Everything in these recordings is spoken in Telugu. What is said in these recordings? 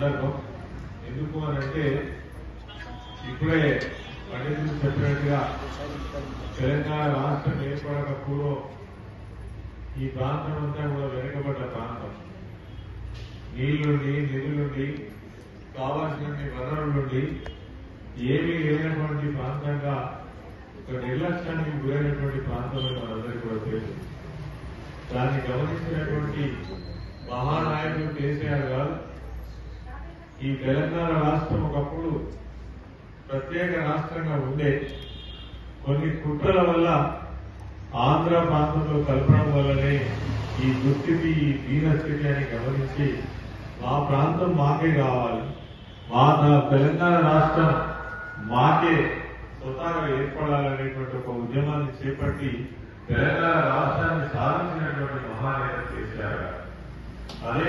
సందర్భం ఎందుకు అని అంటే ఇప్పుడే పండితులు చెప్పినట్టుగా తెలంగాణ రాష్ట్రం ఏర్పడక పూర్వం ఈ ప్రాంతం అంతా కూడా వెనుకబడ్డ ప్రాంతం. నీళ్ళుండి నిధులుండి కావాల్సిన వనరులుండి ఏమీ లేనటువంటి ప్రాంతంగా ఒక నిర్లక్ష్యానికి గురైనటువంటి ప్రాంతం మనందరికీ కూడా తెలుసు. దాన్ని గమనించినటువంటి మహానాయకుడు కేసీఆర్ గారు ఈ తెలంగాణ రాష్ట్రం ఒకప్పుడు ప్రత్యేక రాష్ట్రంగా ఉండే కొన్ని కుట్రల వల్ల ఆంధ్ర ప్రాంతంలో కలపడం వల్లనే ఈ దుస్థితి ఈ దీనస్థితి అని గమనించి మా ప్రాంతం మాకే కావాలి. మా తెలంగాణ రాష్ట్రం మాకే స్వతహాగా ఏర్పడాలనేటువంటి ఒక ఉద్యమాన్ని చేపట్టి తెలంగాణ రాష్ట్రాన్ని సాధించినటువంటి మహానేత చేశారు అదే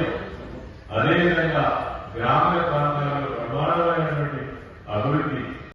వైద్యం అదేవిధంగా గ్రామీణ ప్రాంతాలలో ప్రమాణమైనటువంటి అభివృద్ధి